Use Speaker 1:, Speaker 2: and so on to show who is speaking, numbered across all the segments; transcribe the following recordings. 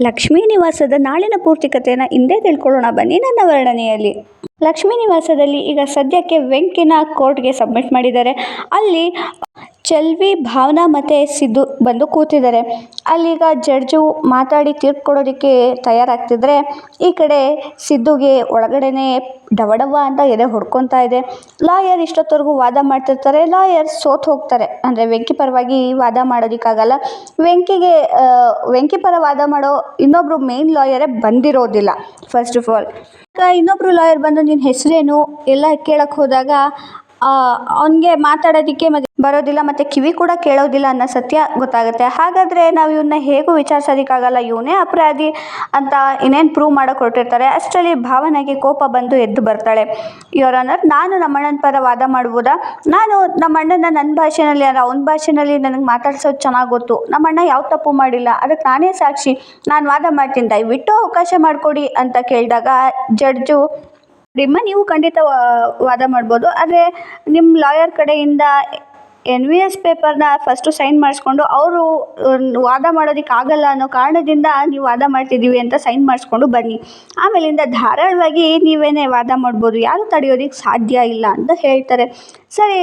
Speaker 1: ಲಕ್ಷ್ಮೀ ನಿವಾಸದ ನಾಳಿನ ಪೂರ್ತಿ ಕಥೆಯನ್ನು ಹಿಂದೆ ತಿಳ್ಕೊಳ್ಳೋಣ. ಬನ್ನಿ ನನ್ನ ವರ್ಣನೆಯಲ್ಲಿ. ಲಕ್ಷ್ಮೀ ನಿವಾಸದಲ್ಲಿ ಈಗ ಸದ್ಯಕ್ಕೆ ವೆಂಕಿನ ಕೋರ್ಟ್ಗೆ ಸಬ್ಮಿಟ್ ಮಾಡಿದ್ದಾರೆ. ಅಲ್ಲಿ ಚೆಲ್ವಿ, ಭಾವನಾ ಮತ್ತು ಸಿದ್ದು ಬಂದು ಕೂತಿದ್ದಾರೆ. ಅಲ್ಲೀಗ ಜಡ್ಜು ಮಾತಾಡಿ ತೀರ್ಪು ಕೊಡೋದಕ್ಕೆ ತಯಾರಾಗ್ತಿದ್ರೆ ಈ ಕಡೆ ಸಿದ್ದುಗೆ ಒಳಗಡೆನೆ ಡವಡವ ಡವ ಅಂತ ಎದೆ ಹೊಡ್ಕೊತಾ ಇದೆ. ಲಾಯರ್ ಇಷ್ಟೊತ್ತವರೆಗೂ ವಾದ ಮಾಡ್ತಿರ್ತಾರೆ. ಲಾಯರ್ ಸೋತು ಹೋಗ್ತಾರೆ. ಅಂದರೆ ವೆಂಕಿ ಪರವಾಗಿ ವಾದ ಮಾಡೋದಕ್ಕಾಗಲ್ಲ. ವೆಂಕಿಗೆ ವೆಂಕಿ ಪರ ವಾದ ಮಾಡೋ ಇನ್ನೊಬ್ಬರು ಮೇನ್ ಲಾಯರೇ ಬಂದಿರೋದಿಲ್ಲ ಫಸ್ಟ್ ಆಫ್ ಆಲ್ ಈಗ ಇನ್ನೊಬ್ರು ಲಾಯರ್ ಬಂದು ನಿನ್ನ ಹೆಸರೇನು? ಎಲ್ಲ ಕೇಳಕ್ಕೆ ಹೋದಾಗ ಅವನಿಗೆ ಮಾತಾಡೋದಕ್ಕೆ ಬರೋದಿಲ್ಲ ಮತ್ತು ಕಿವಿ ಕೂಡ ಕೇಳೋದಿಲ್ಲ ಅನ್ನೋ ಸತ್ಯ ಗೊತ್ತಾಗುತ್ತೆ. ಹಾಗಾದರೆ ನಾವು ಇವನ್ನ ಹೇಗೂ ವಿಚಾರಿಸೋದಕ್ಕಾಗಲ್ಲ? ಇವನೇ ಅಪರಾಧಿ ಅಂತ ಇನ್ನೇನು ಪ್ರೂವ್ ಮಾಡೋಕೆ ಹೊರಟಿರ್ತಾರೆ ಅಷ್ಟರಲ್ಲಿ ಭಾವನೆಗೆ ಕೋಪ ಬಂದು ಎದ್ದು ಬರ್ತಾಳೆ. ಆನರ್ ನಾನು ನಮ್ಮ ಅಣ್ಣನ ಪರ ವಾದ ಮಾಡ್ಬೋದಾ? ನಾನು ನಮ್ಮ ಅಣ್ಣನ ನನ್ನ ಭಾಷೆನಲ್ಲಿ ಅಂದರೆ ಅವನ ಭಾಷೆನಲ್ಲಿ ನನಗೆ ಮಾತಾಡ್ಸೋದು ಚೆನ್ನಾಗಿ ಗೊತ್ತು. ನಮ್ಮ ಅಣ್ಣ ಯಾವ ತಪ್ಪು ಮಾಡಿಲ್ಲ. ಅದಕ್ಕೆ ನಾನೇ ಸಾಕ್ಷಿ. ನಾನು ವಾದ ಮಾಡ್ತೀನಿ. ದಯವಿಟ್ಟು ಅವಕಾಶ ಮಾಡಿಕೊಡಿ ಅಂತ ಕೇಳಿದಾಗ ಜಡ್ಜು ನಿಮ್ಮ ನೀವು ಖಂಡಿತ ವಾದ ಮಾಡ್ಬೋದು. ಆದರೆ ನಿಮ್ಮ ಲಾಯರ್ ಕಡೆಯಿಂದ ಎನ್ ವಿ ಎಸ್ ಪೇಪರ್ನ ಫಸ್ಟು ಸೈನ್ ಮಾಡಿಸ್ಕೊಂಡು ಅವರು ವಾದ ಮಾಡೋದಕ್ಕೆ ಆಗಲ್ಲ ಅನ್ನೋ ಕಾರಣದಿಂದ ನೀವು ವಾದ ಮಾಡ್ತಿದ್ದೀವಿ ಅಂತ ಸೈನ್ ಮಾಡಿಸ್ಕೊಂಡು ಬನ್ನಿ. ಆಮೇಲಿಂದ ಧಾರಾಳವಾಗಿ ನೀವೇನೇ ವಾದ ಮಾಡ್ಬೋದು, ಯಾರು ತಡೆಯೋದಕ್ಕೆ ಸಾಧ್ಯ ಇಲ್ಲ ಅಂತ ಹೇಳ್ತಾರೆ. ಸರಿ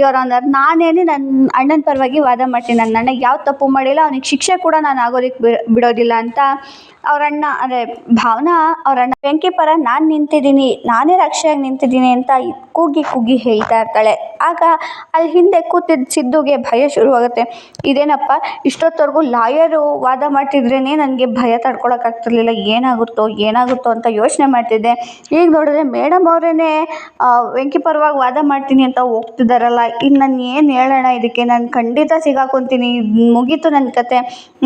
Speaker 1: ಯುವರ್ ಆನರ್ ನಾನೇನೆ ನನ್ನ ಅಣ್ಣನ ಪರವಾಗಿ ವಾದ ಮಾಡ್ತೀನಿ. ನನ್ನ ಅಣ್ಣ ಯಾವ ತಪ್ಪು ಮಾಡಿಲ್ಲ, ಅವನಿಗೆ ಶಿಕ್ಷೆ ಕೂಡ ನಾನು ಆಗೋದಕ್ಕೆ ಬಿಡೋದಿಲ್ಲ ಅಂತ ಅವ್ರ ಅಣ್ಣ ಅಂದರೆ ಭಾವನಾ ಅವ್ರ ಅಣ್ಣ ವೆಂಕಿ ಪರ ನಾನು ನಿಂತಿದ್ದೀನಿ, ನಾನೇ ರಕ್ಷೆಯಾಗಿ ನಿಂತಿದ್ದೀನಿ ಅಂತ ಕೂಗಿ ಕೂಗಿ ಹೇಳ್ತಾ ಇರ್ತಾಳೆ. ಆಗ ಅಲ್ಲಿ ಹಿಂದೆ ಕೂತಿದ್ದ ಸಿದ್ದುಗೆ ಭಯ ಶುರುವಾಗುತ್ತೆ. ಇದೇನಪ್ಪ, ಇಷ್ಟೊತ್ತವರೆಗೂ ಲಾಯರು ವಾದ ಮಾಡ್ತಿದ್ರೇ ನನಗೆ ಭಯ ತಡ್ಕೊಳಕ್ಕಾಗ್ತಿರ್ಲಿಲ್ಲ ಏನಾಗುತ್ತೋ ಏನಾಗುತ್ತೋ ಅಂತ ಯೋಚನೆ ಮಾಡ್ತಿದ್ದೆ. ಈಗ ನೋಡಿದ್ರೆ ಮೇಡಮ್ ಅವರೇ ವೆಂಕಿ ಪರವಾಗಿ ವಾದ ಮಾಡ್ತೀನಿ ಅಂತ ಹೋಗ್ತಿದ್ದಾರಲ್ಲ ಇನ್ನು ನಾನು ಏನು ಹೇಳೋಣ ಇದಕ್ಕೆ? ನಾನು ಖಂಡಿತ ಸಿಗಾಕೊತೀನಿ, ಮುಗೀತು ನನ್ನ ಕತೆ.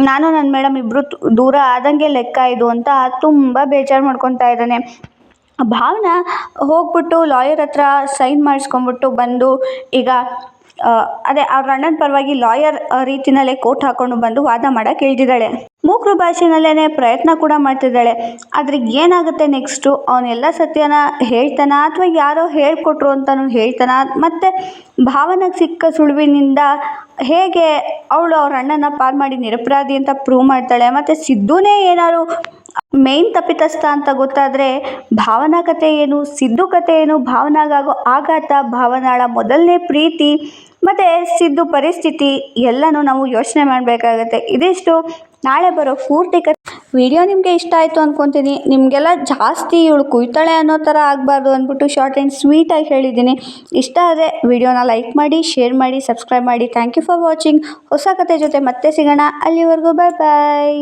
Speaker 1: ನಾನು ನನ್ನ ಮೇಡಮ್ ಇಬ್ಬರು ದೂರ ಆದಂಗೆ ಲೆಕ್ಕ ಇದು ಅಂತ ತುಂಬ ಬೇಜಾರು ಮಾಡ್ಕೊತಾ ಇದ್ದಾನೆ. ಭಾವನಾ ಹೋಗ್ಬಿಟ್ಟು ಲಾಯರ್ ಹತ್ರ ಸೈನ್ ಮಾಡಿಸ್ಕೊಂಬಿಟ್ಟು ಬಂದು ಈಗ ಅದೇ ಅವ್ರ ಅಣ್ಣನ ಪರವಾಗಿ ಲಾಯರ್ ರೀತಿನಲ್ಲೇ ಕೋಟ್ ಹಾಕ್ಕೊಂಡು ಬಂದು ವಾದ ಮಾಡಕ್ಕೆ ಇಳಿದಿದ್ದಾಳೆ ಮೂಕರು ಭಾಷೆನಲ್ಲೇ ಪ್ರಯತ್ನ ಕೂಡ ಮಾಡ್ತಿದ್ದಾಳೆ. ಆದರೆ ಏನಾಗುತ್ತೆ ನೆಕ್ಸ್ಟು? ಅವನೆಲ್ಲ ಸತ್ಯನ ಹೇಳ್ತಾನ? ಅಥವಾ ಯಾರೋ ಹೇಳ್ಕೊಟ್ರು ಅಂತಲೂ ಹೇಳ್ತಾನ? ಮತ್ತು ಭಾವನೆಗೆ ಸಿಕ್ಕ ಸುಳುವಿನಿಂದ ಹೇಗೆ ಅವಳು ಅವ್ರ ಅಣ್ಣನ ಪಾರು ಮಾಡಿ ನಿರಪರಾಧಿ ಅಂತ ಪ್ರೂವ್ ಮಾಡ್ತಾಳೆ? ಮತ್ತು ಸಿದ್ದುನೇ ಏನಾದ್ರು ಮೇನ್ ತಪ್ಪಿತಸ್ಥ ಅಂತ ಗೊತ್ತಾದರೆ ಭಾವನಾ ಕಥೆ ಏನು, ಸಿದ್ದು ಕಥೆ ಏನು, ಭಾವನಾಗಾಗೋ ಆಘಾತ, ಭಾವನಾಳ ಮೊದಲನೇ ಪ್ರೀತಿ, ಮತ್ತು ಸಿದ್ದು ಪರಿಸ್ಥಿತಿ ಎಲ್ಲನೂ ನಾವು ಯೋಚನೆ ಮಾಡಬೇಕಾಗತ್ತೆ. ಇದಿಷ್ಟು. ನಾಳೆ ಬರೋ ಪೂರ್ತಿ ಕಥೆ. ವಿಡಿಯೋ ನಿಮಗೆ ಇಷ್ಟ ಆಯಿತು ಅಂದ್ಕೊತೀನಿ ನಿಮಗೆಲ್ಲ ಜಾಸ್ತಿ ಇವಳು ಕುಯ್ತಾಳೆ ಅನ್ನೋ ಥರ ಆಗಬಾರ್ದು ಅಂದ್ಬಿಟ್ಟು ಶಾರ್ಟ್ ಆ್ಯಂಡ್ ಸ್ವೀಟಾಗಿ ಹೇಳಿದ್ದೀನಿ. ಇಷ್ಟ ಆದರೆ ವಿಡಿಯೋನ ಲೈಕ್ ಮಾಡಿ ಶೇರ್ ಮಾಡಿ ಸಬ್ಸ್ಕ್ರೈಬ್ ಮಾಡಿ. ಥ್ಯಾಂಕ್ ಯು ಫಾರ್ ವಾಚಿಂಗ್ ಹೊಸ ಕತೆ ಜೊತೆ ಮತ್ತೆ ಸಿಗೋಣ. ಅಲ್ಲಿವರೆಗೂ ಬಾಯ್ ಬಾಯ್